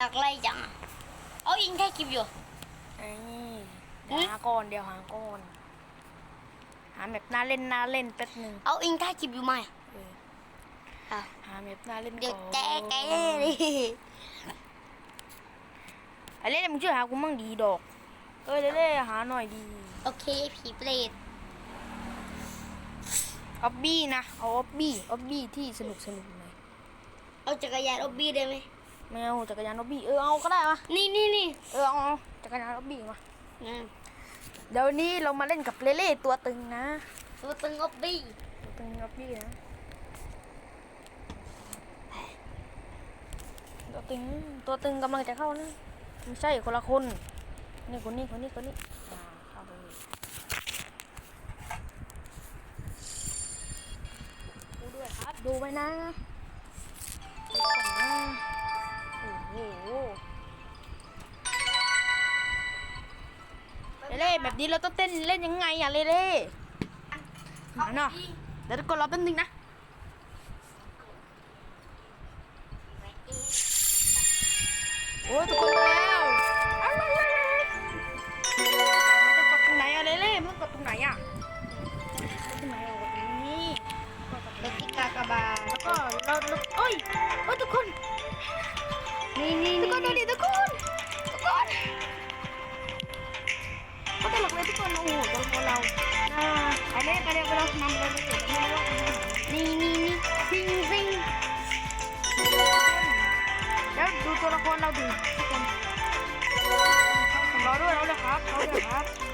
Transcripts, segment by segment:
อยากไล่จังอะเอาอิงแค่คลิปอยู่ ไอ้เดี๋ยวหาก่อนเดี๋ยวหาก่อนหาแบบน่าเล่นน่าเล่นแป๊บหนึ่งเอาอิงแค่คลิปอยู่ไหมเอออะหาแบบน่าเล่นเดี๋ยวก่อนแกแกเลยไอ้เล่นมึงช่วยหากูมั่งดีดอก เอ้ยเล่ๆหาหน่อยดีโอเคผีเปรตออบบี้นะเอาออบบี้ออบบี้ที่สนุกสนุกหน่อยเอาจักรยานอบบี้ได้ไหม ไม่เอาจักรยานออบบี้เออเอาก็ได้มานี่นี่นี่เออเอาเอาจักรยานออบบี้มาอืมเดี๋ยวนี้เรามาเล่นกับเล่ๆตัวตึงนะ ตัวตึงอบบี้ตัวตึงออบบี้นะตัวตึงตัวตึงกำลังจะเข้านะไม่ใช่คนละคนนี่คนนี้คนนี้คนนี้อ่าเข้าไปเลยดูด้วยครับดูไว้นะ แบบนี้เราต้องเต้นเล่นยังไงอะเล่ๆหาเนาะเดี๋ยวกดรอแป๊บนึงนะ ไปเลยไปเลยไปเลยนำเลยไปเลยไม่รู้ว่าเป็นยังไงนี่นี่นี่ซิงซิงแล้วดูตัวละครเราดิรอด้วยราเลยครับรอด้วยครับ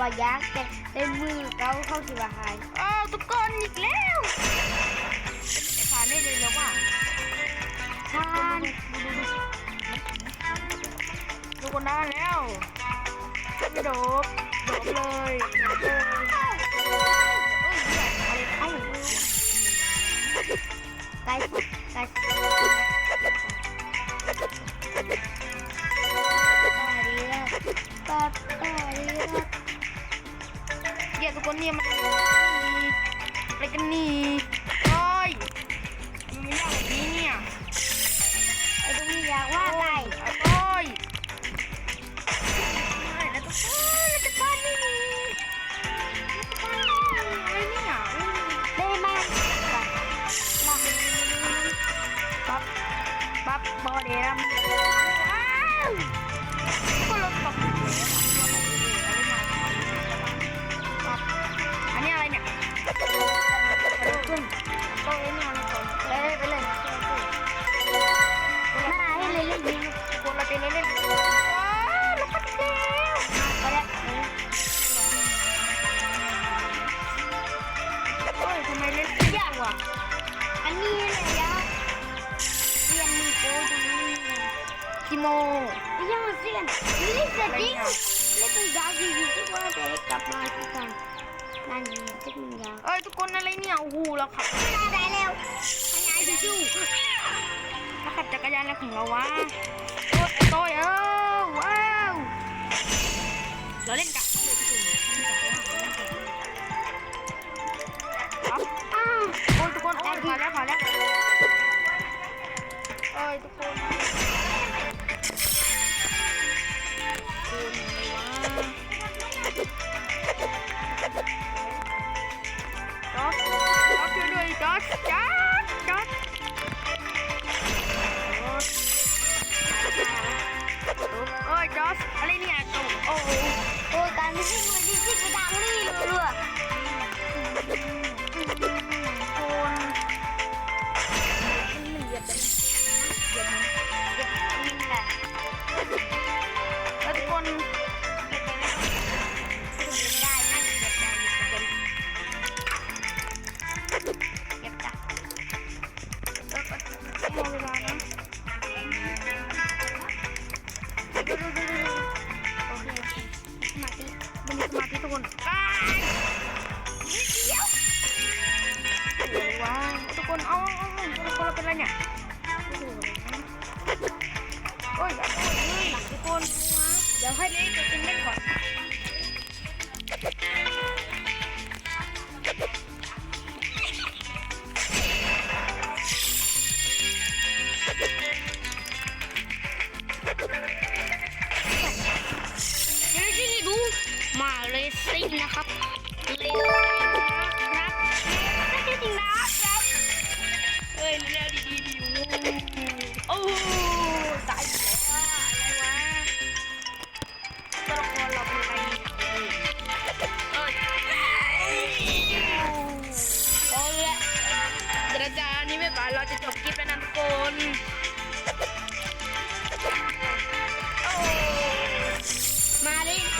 ว่ายักษ์แต่แต่มือเขาเข้าสิว่าหายอ้าวทุกคนอีกแล้วจะผ่านได้เลยแล้วว่ะทานทุกคนได้แล้วไม่โดบโดบเลยโดบเลยเอ้ยเนี่ยอะไรเอ้าไก่ไก่ เนี่ยมันอะไรกันนี่โอ้ยมันไม่ยากแบบนี้เนี่ยไอ้ตรงนี้อยากว่าไก่โอ้ยไม่แล้วทุกคนแล้วจะปั้นนี่นี่อะไรเนี่ยได้ไหมล่ะปั๊บปั๊บบอดี้รัม คิโมไม่ใช่มาเสียนนี่เสียจริงเล่นตัวยาวดีๆที่ว่าจะได้กลับมาทุกครั้งนั่นยิงที่มันยาวเอ้ยทุกคนอะไรเนี่ยโอ้โหเราขับได้ได้แล้วทำไงจู่จู่เราขับจักรยานอะไรของเราวะโอ้ยโต้ยเออว้าวเราเล่นกับ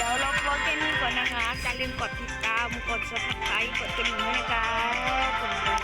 ดี๋ยวเราโพสต์แค่นี้ก่อนนะคะอย่าลืมกดติดตาม กด subscribe กดกระดิ่งด้วยนะคะขอบคุณครั